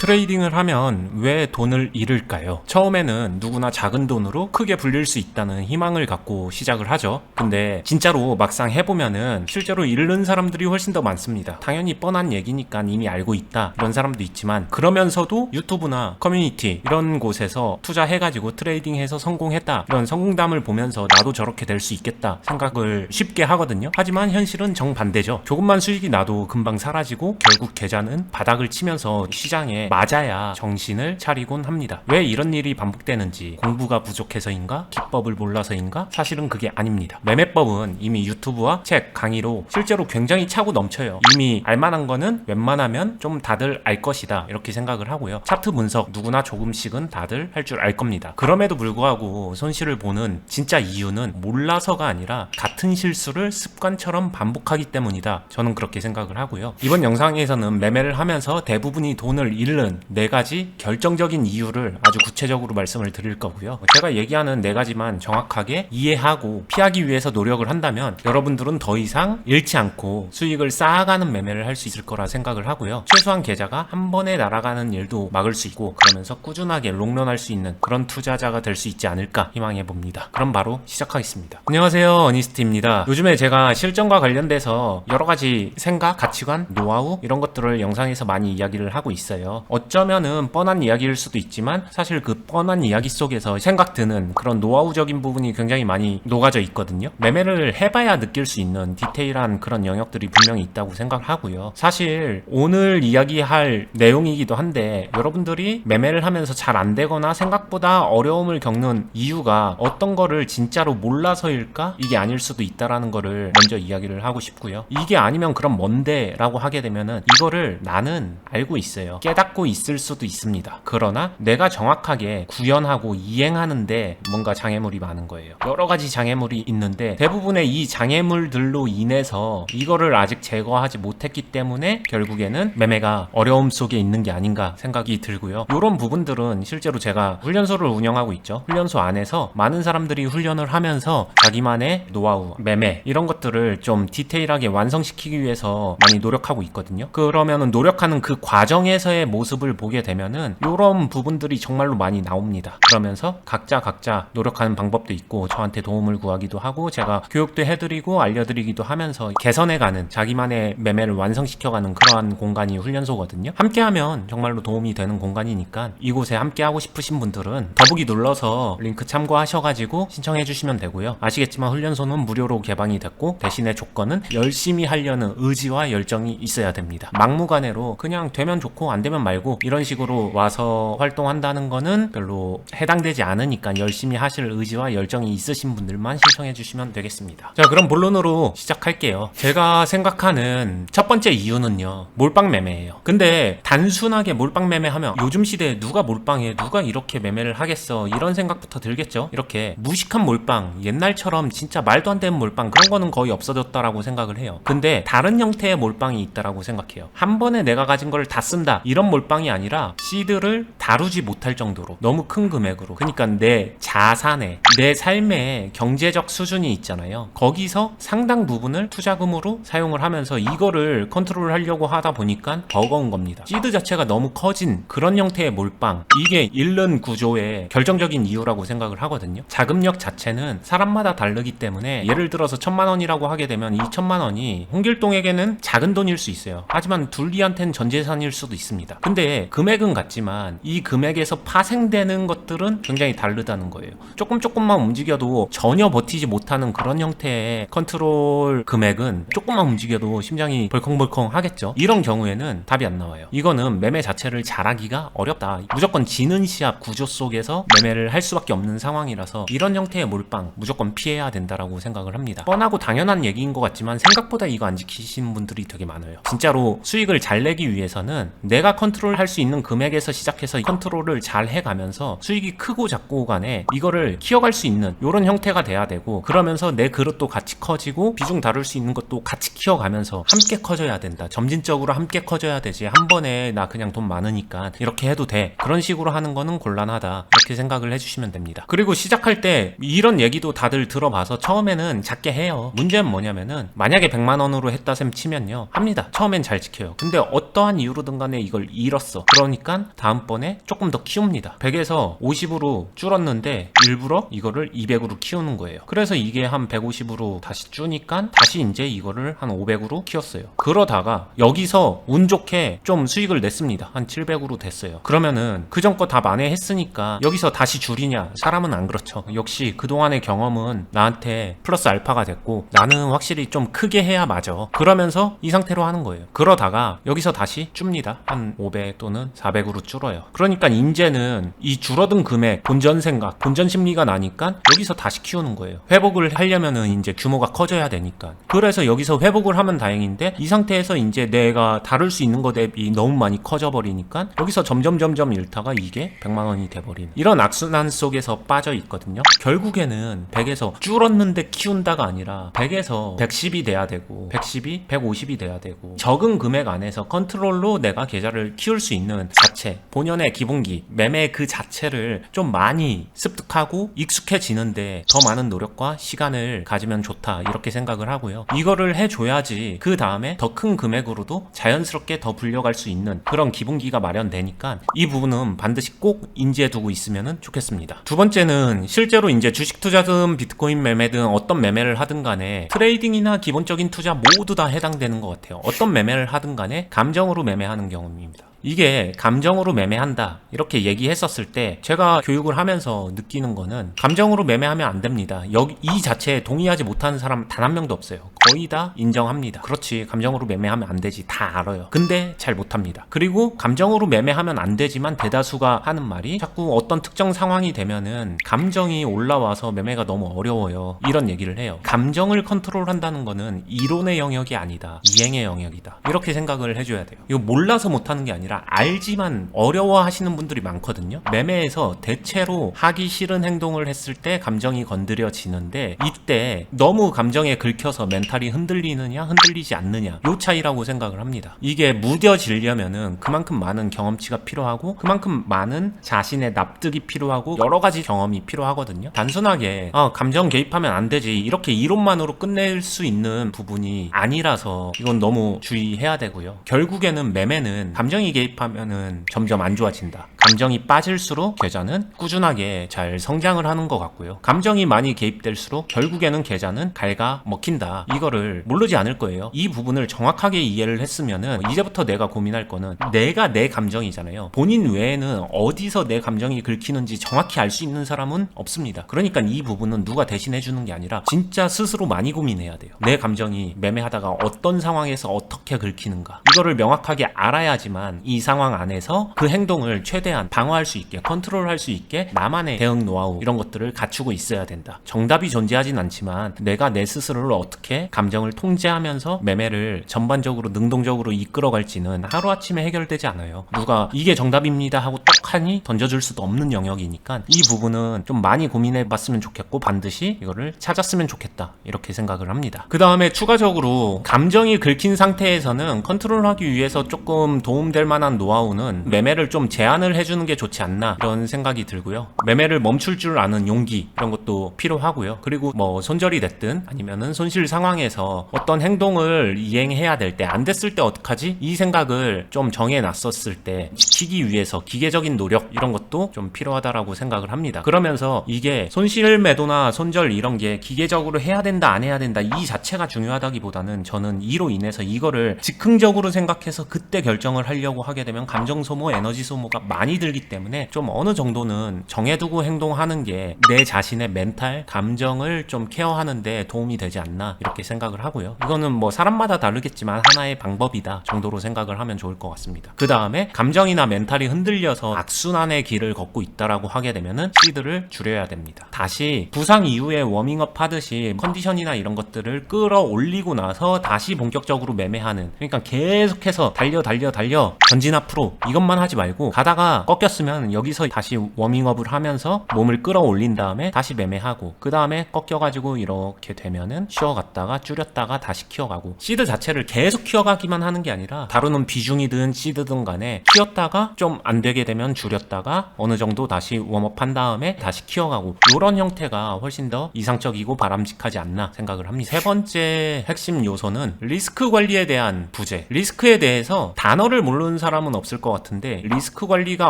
트레이딩을 하면 왜 돈을 잃을까요? 처음에는 누구나 작은 돈으로 크게 불릴 수 있다는 희망을 갖고 시작을 하죠. 근데 진짜로 막상 해보면은 실제로 잃는 사람들이 훨씬 더 많습니다. 당연히 뻔한 얘기니까 이미 알고 있다. 이런 사람도 있지만 그러면서도 유튜브나 커뮤니티 이런 곳에서 투자해가지고 트레이딩해서 성공했다. 이런 성공담을 보면서 나도 저렇게 될 수 있겠다 생각을 쉽게 하거든요. 하지만 현실은 정반대죠. 조금만 수익이 나도 금방 사라지고 결국 계좌는 바닥을 치면서 시장에 맞아야 정신을 차리곤 합니다. 왜 이런 일이 반복되는지 공부가 부족해서인가? 기법을 몰라서인가? 사실은 그게 아닙니다. 매매법은 이미 유튜브와 책, 강의로 실제로 굉장히 차고 넘쳐요. 이미 알만한 거는 웬만하면 좀 다들 알 것이다. 이렇게 생각을 하고요. 차트 분석 누구나 조금씩은 다들 할 줄 알 겁니다. 그럼에도 불구하고 손실을 보는 진짜 이유는 몰라서가 아니라 같은 실수를 습관처럼 반복하기 때문이다. 저는 그렇게 생각을 하고요. 이번 영상에서는 매매를 하면서 대부분이 돈을 잃는 네 가지 결정적인 이유를 아주 구체적으로 말씀을 드릴 거고요. 제가 얘기하는 네 가지만 정확하게 이해하고 피하기 위해서 노력을 한다면 여러분들은 더 이상 잃지 않고 수익을 쌓아가는 매매를 할 수 있을 거라 생각을 하고요. 최소한 계좌가 한 번에 날아가는 일도 막을 수 있고 그러면서 꾸준하게 롱런할 수 있는 그런 투자자가 될 수 있지 않을까 희망해 봅니다. 그럼 바로 시작하겠습니다. 안녕하세요. 어니스트입니다. 요즘에 제가 실전과 관련돼서 여러 가지 생각, 가치관, 노하우 이런 것들을 영상에서 많이 이야기를 하고 있어요. 어쩌면은 뻔한 이야기일 수도 있지만 사실 그 뻔한 이야기 속에서 생각 드는 그런 노하우적인 부분이 굉장히 많이 녹아져 있거든요. 매매를 해봐야 느낄 수 있는 디테일한 그런 영역들이 분명히 있다고 생각하고요. 사실 오늘 이야기할 내용이기도 한데 여러분들이 매매를 하면서 잘 안 되거나 생각보다 어려움을 겪는 이유가 어떤 거를 진짜로 몰라서일까? 이게 아닐 수도 있다라는 거를 먼저 이야기를 하고 싶고요. 이게 아니면 그럼 뭔데? 라고 하게 되면은 이거를 나는 알고 있어요. 깨닫고 있을 수도 있습니다. 그러나 내가 정확하게 구현하고 이행하는데 뭔가 장애물이 많은 거예요. 여러 가지 장애물이 있는데 대부분의 이 장애물들로 인해서 이거를 아직 제거하지 못했기 때문에 결국에는 매매가 어려움 속에 있는 게 아닌가 생각이 들고요. 이런 부분들은 실제로 제가 훈련소를 운영하고 있죠. 훈련소 안에서 많은 사람들이 훈련을 하면서 자기만의 노하우, 매매 이런 것들을 좀 디테일하게 완성시키기 위해서 많이 노력하고 있거든요. 그러면은 노력하는 그 과정에서의 모습 을 보게 되면은 이런 부분들이 정말로 많이 나옵니다. 그러면서 각자 각자 노력하는 방법도 있고 저한테 도움을 구하기도 하고 제가 교육도 해드리고 알려드리기도 하면서 개선해가는 자기만의 매매를 완성시켜가는 그러한 공간이 훈련소거든요. 함께하면 정말로 도움이 되는 공간이니까 이곳에 함께하고 싶으신 분들은 더보기 눌러서 링크 참고하셔가지고 신청해 주시면 되고요. 아시겠지만 훈련소는 무료로 개방이 됐고 대신에 조건은 열심히 하려는 의지와 열정이 있어야 됩니다. 막무가내로 그냥 되면 좋고 안 되면 말고 이런 식으로 와서 활동한다는 거는 별로 해당되지 않으니까 열심히 하실 의지와 열정이 있으신 분들만 신청해 주시면 되겠습니다. 자 그럼 본론으로 시작할게요. 제가 생각하는 첫 번째 이유는요. 몰빵 매매예요. 근데 단순하게 몰빵 매매하면 요즘 시대에 누가 몰빵해 누가 이렇게 매매를 하겠어 이런 생각부터 들겠죠. 이렇게 무식한 몰빵 옛날처럼 진짜 말도 안 되는 몰빵 그런 거는 거의 없어졌다라고 생각을 해요. 근데 다른 형태의 몰빵이 있다라고 생각해요. 한 번에 내가 가진 걸 다 쓴다 이런 몰 빵이 아니라 시드를 다루지 못할 정도로 너무 큰 금액으로 그러니까 내 자산에 내 삶의 경제적 수준이 있잖아요. 거기서 상당 부분을 투자금으로 사용을 하면서 이거를 컨트롤 하려고 하다 보니까 버거운 겁니다. 시드 자체가 너무 커진 그런 형태의 몰빵 이게 잃는 구조의 결정적인 이유라고 생각을 하거든요. 자금력 자체는 사람마다 다르기 때문에 예를 들어서 천만 원이라고 하게 되면 이 천만 원이 홍길동에게는 작은 돈일 수 있어요. 하지만 둘리한테는 전 재산일 수도 있습니다. 근데 금액은 같지만 이 금액에서 파생되는 것들은 굉장히 다르다는 거예요. 조금 조금만 움직여도 전혀 버티지 못하는 그런 형태의 컨트롤 금액은 조금만 움직여도 심장이 벌컹벌컹 하겠죠. 이런 경우에는 답이 안 나와요. 이거는 매매 자체를 잘하기가 어렵다. 무조건 지는 시합 구조 속에서 매매를 할 수밖에 없는 상황이라서 이런 형태의 몰빵 무조건 피해야 된다라고 생각을 합니다. 뻔하고 당연한 얘기인 것 같지만 생각보다 이거 안 지키시는 분들이 되게 많아요. 진짜로 수익을 잘 내기 위해서는 내가 컨트롤 할 수 있는 금액에서 시작해서 컨트롤을 잘 해가면서 수익이 크고 작고 간에 이거를 키워갈 수 있는 이런 형태가 돼야 되고 그러면서 내 그릇도 같이 커지고 비중 다룰 수 있는 것도 같이 키워가면서 함께 커져야 된다. 점진적으로 함께 커져야 되지. 한 번에 나 그냥 돈 많으니까 이렇게 해도 돼. 그런 식으로 하는 거는 곤란하다. 이렇게 생각을 해주시면 됩니다. 그리고 시작할 때 이런 얘기도 다들 들어봐서 처음에는 작게 해요. 문제는 뭐냐면은 만약에 100만 원으로 했다 셈 치면요. 합니다. 처음엔 잘 지켜요. 근데 어떠한 이유로든 간에 이걸 잃어 잃었어. 그러니까 다음번에 조금 더 키웁니다. 100에서 50으로 줄었는데 일부러 이거를 200으로 키우는 거예요. 그래서 이게 한 150으로 다시 주니까 다시 이제 이거를 한 500으로 키웠어요. 그러다가 여기서 운 좋게 좀 수익을 냈습니다. 한 700으로 됐어요. 그러면은 그전 거 다 만회했으니까 여기서 다시 줄이냐? 사람은 안 그렇죠. 역시 그동안의 경험은 나한테 플러스 알파가 됐고 나는 확실히 좀 크게 해야 맞아. 그러면서 이 상태로 하는 거예요. 그러다가 여기서 다시 줍니다. 한 500 또는 400으로 줄어요. 그러니까 이제는 이 줄어든 금액, 본전 생각, 본전 심리가 나니까 여기서 다시 키우는 거예요. 회복을 하려면은 이제 규모가 커져야 되니까. 그래서 여기서 회복을 하면 다행인데 이 상태에서 이제 내가 다룰 수 있는 것 대비 너무 많이 커져 버리니까 여기서 점점 점점 잃다가 이게 100만 원이 돼 버린 이런 악순환 속에서 빠져 있거든요. 결국에는 100에서 줄었는데 키운다가 아니라 100에서 110이 돼야 되고 110이 150이 돼야 되고 적은 금액 안에서 컨트롤로 내가 계좌를 키울 수 있는 자체 본연의 기본기 매매 그 자체를 좀 많이 습득하고 익숙해지는데 더 많은 노력과 시간을 가지면 좋다 이렇게 생각을 하고요. 이거를 해줘야지 그 다음에 더 큰 금액으로도 자연스럽게 더 불려갈 수 있는 그런 기본기가 마련되니까 이 부분은 반드시 꼭 인지해두고 있으면 좋겠습니다. 두 번째는 실제로 이제 주식 투자든 비트코인 매매든 어떤 매매를 하든 간에 트레이딩이나 기본적인 투자 모두 다 해당되는 것 같아요. 어떤 매매를 하든 간에 감정으로 매매하는 경우입니다. 이게 감정으로 매매한다 이렇게 얘기했었을 때 제가 교육을 하면서 느끼는 거는 감정으로 매매하면 안 됩니다. 여기 이 자체에 동의하지 못하는 사람 단 한 명도 없어요. 거의 다 인정합니다. 그렇지 감정으로 매매하면 안 되지 다 알아요. 근데 잘 못합니다. 그리고 감정으로 매매하면 안 되지만 대다수가 하는 말이 자꾸 어떤 특정 상황이 되면은 감정이 올라와서 매매가 너무 어려워요. 이런 얘기를 해요. 감정을 컨트롤한다는 거는 이론의 영역이 아니다. 이행의 영역이다. 이렇게 생각을 해줘야 돼요. 이거 몰라서 못하는 게 아니라 알지만 어려워하시는 분들이 많거든요. 매매에서 대체로 하기 싫은 행동을 했을 때 감정이 건드려지는데 이때 너무 감정에 긁혀서 멘탈이 흔들리느냐 흔들리지 않느냐 요 차이라고 생각을 합니다. 이게 무뎌지려면은 그만큼 많은 경험치가 필요하고 그만큼 많은 자신의 납득이 필요하고 여러 가지 경험이 필요하거든요. 단순하게 아, 감정 개입하면 안 되지 이렇게 이론만으로 끝낼 수 있는 부분이 아니라서 이건 너무 주의해야 되고요. 결국에는 매매는 감정이 개입하면은 점점 안 좋아진다. 감정이 빠질수록 계좌는 꾸준하게 잘 성장을 하는 것 같고요. 감정이 많이 개입될수록 결국에는 계좌는 갈가 먹힌다. 이거를 모르지 않을 거예요. 이 부분을 정확하게 이해를 했으면은 이제부터 내가 고민할 거는 내가 내 감정이잖아요. 본인 외에는 어디서 내 감정이 긁히는지 정확히 알 수 있는 사람은 없습니다. 그러니까 이 부분은 누가 대신해 주는 게 아니라 진짜 스스로 많이 고민해야 돼요. 내 감정이 매매하다가 어떤 상황에서 어떻게 긁히는가. 이거를 명확하게 알아야지만 이 상황 안에서 그 행동을 최대 한 방어할 수 있게 컨트롤할 수 있게 나만의 대응 노하우 이런 것들을 갖추고 있어야 된다. 정답이 존재하진 않지만 내가 내 스스로를 어떻게 감정을 통제하면서 매매를 전반적으로 능동적으로 이끌어갈지는 하루아침에 해결되지 않아요. 누가 이게 정답입니다 하고 떡하니 던져줄 수도 없는 영역이니까 이 부분은 좀 많이 고민해 봤으면 좋겠고 반드시 이거를 찾았으면 좋겠다 이렇게 생각을 합니다. 그 다음에 추가적으로 감정이 긁힌 상태에서는 컨트롤하기 위해서 조금 도움될 만한 노하우는 매매를 좀 제한을 해 주는 게 좋지 않나 이런 생각이 들고요. 매매를 멈출 줄 아는 용기 이런 것도 필요하고요. 그리고 뭐 손절이 됐든 아니면은 손실 상황에서 어떤 행동을 이행해야 될 때 안 됐을 때 어떡하지? 이 생각을 좀 정해놨었을 때 지키기 위해서 기계적인 노력 이런 것도 좀 필요하다라고 생각을 합니다. 그러면서 이게 손실 매도나 손절 이런 게 기계적으로 해야 된다 안 해야 된다 이 자체가 중요하다기보다는 저는 이로 인해서 이거를 즉흥적으로 생각해서 그때 결정을 하려고 하게 되면 감정 소모, 에너지 소모가 많이 들기 때문에 좀 어느 정도는 정해두고 행동하는 게 내 자신의 멘탈, 감정을 좀 케어하는데 도움이 되지 않나 이렇게 생각을 하고요. 이거는 뭐 사람마다 다르겠지만 하나의 방법이다 정도로 생각을 하면 좋을 것 같습니다. 그 다음에 감정이나 멘탈이 흔들려서 악순환의 길을 걷고 있다라고 하게 되면은 시드를 줄여야 됩니다. 다시 부상 이후에 워밍업 하듯이 컨디션이나 이런 것들을 끌어올리고 나서 다시 본격적으로 매매하는 그러니까 계속해서 달려 달려 달려 전진 앞으로 이것만 하지 말고 가다가 꺾였으면 여기서 다시 워밍업을 하면서 몸을 끌어올린 다음에 다시 매매하고 그 다음에 꺾여가지고 이렇게 되면은 쉬어갔다가 줄였다가 다시 키워가고 시드 자체를 계속 키워가기만 하는 게 아니라 다루는 비중이든 시드든 간에 키웠다가 좀 안 되게 되면 줄였다가 어느 정도 다시 웜업 한 다음에 다시 키워가고 이런 형태가 훨씬 더 이상적이고 바람직하지 않나 생각을 합니다. 세 번째 핵심 요소는 리스크 관리에 대한 부재. 리스크에 대해서 단어를 모르는 사람은 없을 것 같은데 리스크 관리가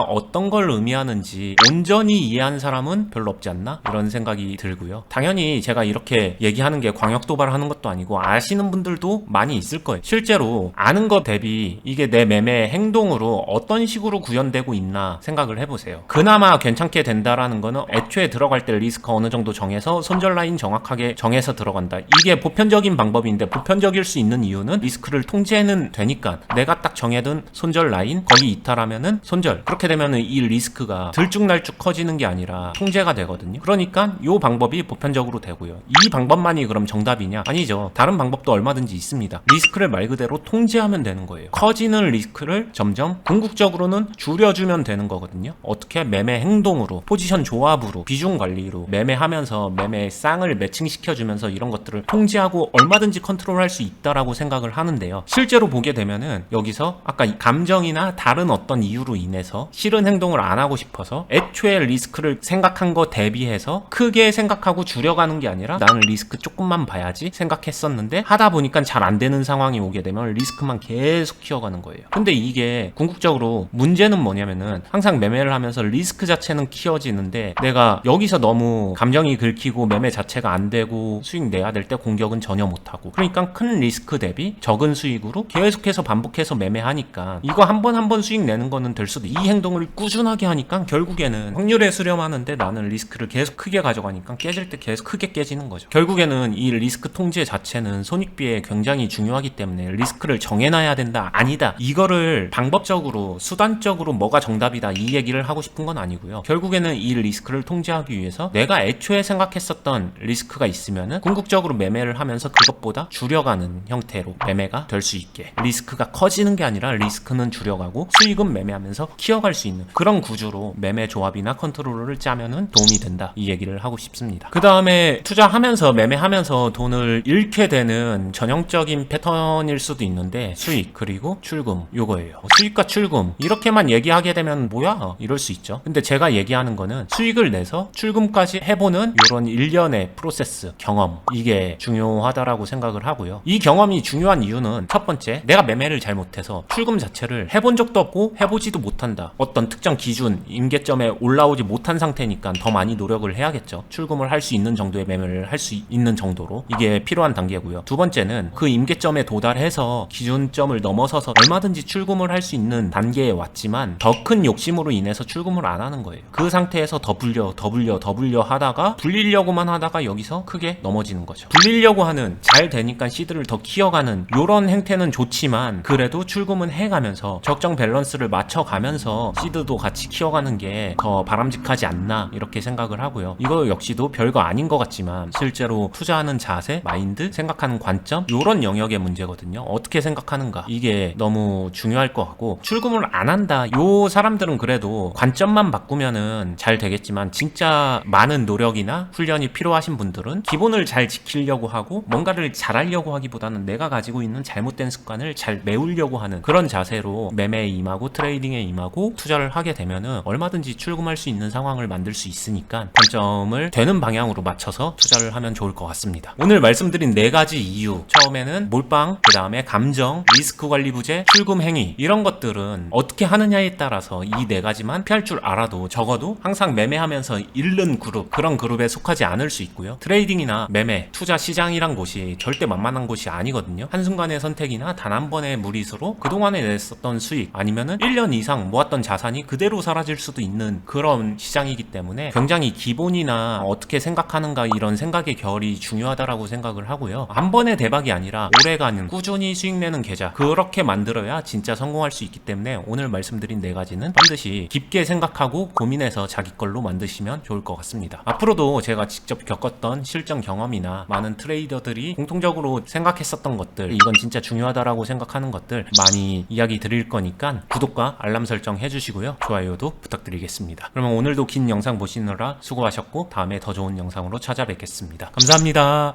어떤 걸 의미하는지 온전히 이해한 사람은 별로 없지 않나 이런 생각이 들고요. 당연히 제가 이렇게 얘기하는 게 광역 도발하는 것도 아니고 아시는 분들도 많이 있을 거예요. 실제로 아는 것 대비 이게 내 매매 행동으로 어떤 식으로 구현되고 있나 생각을 해보세요. 그나마 괜찮게 된다라는 거는 애초에 들어갈 때 리스크 어느 정도 정해서 손절 라인 정확하게 정해서 들어간다. 이게 보편적인 방법인데 보편적일 수 있는 이유는 리스크를 통제는 되니까 내가 딱 정해둔 손절 라인 거기 이탈하면은 손절 그렇게 되면은 이 리스크가 들쭉날쭉 커지는 게 아니라 통제가 되거든요. 그러니까 요 방법이 보편적으로 되고요. 이 방법만이 그럼 정답이냐? 아니죠. 다른 방법도 얼마든지 있습니다. 리스크를 말 그대로 통제하면 되는 거예요. 커지는 리스크를 점점 궁극적으로는 줄여주면 되는 거거든요. 어떻게 매매 행동으로 포지션 조합으로 비중 관리로 매매하면서 매매 쌍을 매칭시켜주면서 이런 것들을 통제하고 얼마든지 컨트롤할 수 있다라고 생각을 하는데요. 실제로 보게 되면은 여기서 아까 이 감정이나 다른 어떤 이유로 인해서 싫은 행동을 안 하고 싶어서 애초에 리스크를 생각한 거 대비해서 크게 생각하고 줄여가는 게 아니라 나는 리스크 조금만 봐야지 생각했었는데 하다 보니까 잘 안 되는 상황이 오게 되면 리스크만 계속 키워가는 거예요. 근데 이게 궁극적으로 문제는 뭐냐면은 항상 매매를 하면서 리스크 자체는 키워지는데 내가 여기서 너무 감정이 긁히고 매매 자체가 안 되고 수익 내야 될 때 공격은 전혀 못 하고 그러니까 큰 리스크 대비 적은 수익으로 계속해서 반복해서 매매하니까 이거 한 번 한 번 수익 내는 거는 될 수도 이 행 동을 꾸준하게 하니까 결국에는 확률에 수렴하는데 나는 리스크를 계속 크게 가져가니까 깨질 때 계속 크게 깨지는 거죠. 결국에는 이 리스크 통제 자체는 손익비에 굉장히 중요하기 때문에 리스크를 정해놔야 된다 아니다 이거를 방법적으로 수단적으로 뭐가 정답이다 이 얘기를 하고 싶은 건 아니고요. 결국에는 이 리스크를 통제하기 위해서 내가 애초에 생각했었던 리스크가 있으면은 궁극적으로 매매를 하면서 그것보다 줄여가는 형태로 매매가 될 수 있게 리스크가 커지는 게 아니라 리스크는 줄여가고 수익은 매매하면서 키워갈 수 있는 그런 구조로 매매 조합이나 컨트롤을 짜면은 도움이 된다 이 얘기를 하고 싶습니다. 그 다음에 투자하면서 매매하면서 돈을 잃게 되는 전형적인 패턴일 수도 있는데 수익 그리고 출금 요거예요. 수익과 출금 이렇게만 얘기하게 되면 뭐야 이럴 수 있죠. 근데 제가 얘기하는 거는 수익을 내서 출금까지 해보는 이런 일련의 프로세스 경험 이게 중요하다라고 생각을 하고요. 이 경험이 중요한 이유는 첫 번째 내가 매매를 잘못해서 출금 자체를 해본 적도 없고 해보지도 못한다. 어떤 특정 기준 임계점에 올라오지 못한 상태니까 더 많이 노력을 해야겠죠. 출금을 할 수 있는 정도의 매매를 할 수 있는 정도로 이게 필요한 단계고요. 두 번째는 그 임계점에 도달해서 기준점을 넘어서서 얼마든지 출금을 할 수 있는 단계에 왔지만 더 큰 욕심으로 인해서 출금을 안 하는 거예요. 그 상태에서 더 불려, 더 불려, 더 불려 하다가 불리려고만 하다가 여기서 크게 넘어지는 거죠. 불리려고 하는 잘 되니까 시드를 더 키워가는 이런 행태는 좋지만 그래도 출금은 해가면서 적정 밸런스를 맞춰가면서 시드도 같이 키워가는 게 더 바람직하지 않나 이렇게 생각을 하고요. 이거 역시도 별거 아닌 것 같지만 실제로 투자하는 자세, 마인드, 생각하는 관점 이런 영역의 문제거든요. 어떻게 생각하는가 이게 너무 중요할 것 같고 출금을 안 한다. 요 사람들은 그래도 관점만 바꾸면은 잘 되겠지만 진짜 많은 노력이나 훈련이 필요하신 분들은 기본을 잘 지키려고 하고 뭔가를 잘하려고 하기보다는 내가 가지고 있는 잘못된 습관을 잘 메우려고 하는 그런 자세로 매매에 임하고 트레이딩에 임하고 투자를 하게 되면은 얼마든지 출금할 수 있는 상황을 만들 수 있으니까 관점을 되는 방향으로 맞춰서 투자를 하면 좋을 것 같습니다. 오늘 말씀드린 네 가지 이유 처음에는 몰빵, 그 다음에 감정, 리스크 관리 부재, 출금 행위 이런 것들은 어떻게 하느냐에 따라서 이 네 가지만 피할 줄 알아도 적어도 항상 매매하면서 잃는 그룹 그런 그룹에 속하지 않을 수 있고요. 트레이딩이나 매매, 투자 시장이란 곳이 절대 만만한 곳이 아니거든요. 한순간의 선택이나 단 한 번의 무리수로 그동안에 냈었던 수익 아니면은 1년 이상 모았던 자산이 그대로 사라질 수도 있는 그런 시장이기 때문에 굉장히 기본이나 어떻게 생각하는가 이런 생각의 결이 중요하다라고 생각을 하고요. 한 번의 대박이 아니라 오래가는 꾸준히 수익 내는 계좌 그렇게 만들어야 진짜 성공할 수 있기 때문에 오늘 말씀드린 네 가지는 반드시 깊게 생각하고 고민해서 자기 걸로 만드시면 좋을 것 같습니다. 앞으로도 제가 직접 겪었던 실전 경험이나 많은 트레이더들이 공통적으로 생각했었던 것들 이건 진짜 중요하다라고 생각하는 것들 많이 이야기 드릴 거니까 구독과 알람 설정 해주시고요. 좋아요도 부탁드리겠습니다. 그러면 오늘도 긴 영상 보시느라 수고하셨고 다음에 더 좋은 영상으로 찾아뵙겠습니다. 감사합니다.